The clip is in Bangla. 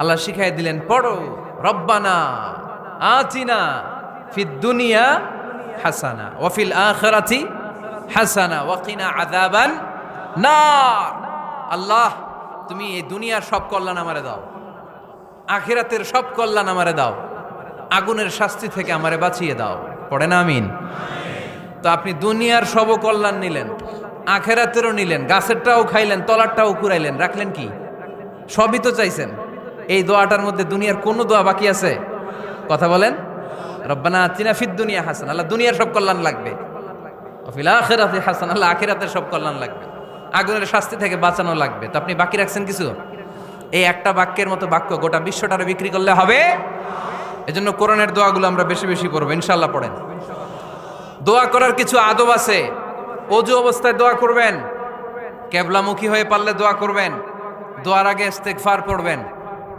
আল্লাহ শিখাই দিলেন, পড়ো, রব্বানা আচিনা ফিদ দুনিয়া হাসানা ওয়াফিল আখিরাতি হাসানা ওয়াকিনা আযাবান নার। আল্লাহ, তুমি এই দুনিয়ার সব কল্যাণ আমারে দাও, আখিরাতের সব কল্যাণ আমারে দাও, আগুনের শাস্তি থেকে আমারে বাঁচিয়ে দাও। পড়ে না, আমিন? তো আপনি দুনিয়ার সব কল্যাণ নিলেন, আখেরাতেরও নিলেন, গাছেরটাও খাইলেন, তলারটাও কুড়াইলেন, রাখলেন কি? সবই তো চাইছেন। এই দোয়াটার মধ্যে দুনিয়ার কোনো দোয়া বাকি আছে? কথা বলেন। রব্বানা আতিনা ফিদ দুনিয়া হাসান, আল্লাহ দুনিয়ার সব কল্যাণ লাগবে। অফিল আখেরাতে হাসান, আল্লাহ আখেরাতের সব কল্যাণ লাগবে। আগুনের শাস্তি থেকে বাঁচানো লাগবে। তো আপনি বাকি রাখছেন কিছু? এই একটা বাক্যের মতো বাক্য গোটা বিশ্বটারে বিক্রি করলে হবে? এজন্য কোরআনের দোয়াগুলো আমরা বেশি বেশি পড়ব ইনশাল্লাহ পড়েন। দোয়া করার কিছু আদব আছে। অজু অবস্থায় দোয়া করবেন। কেবলামুখী হয়ে পারলে দোয়া করবেন। দোয়ার আগে ইস্তেগফার পড়বেন।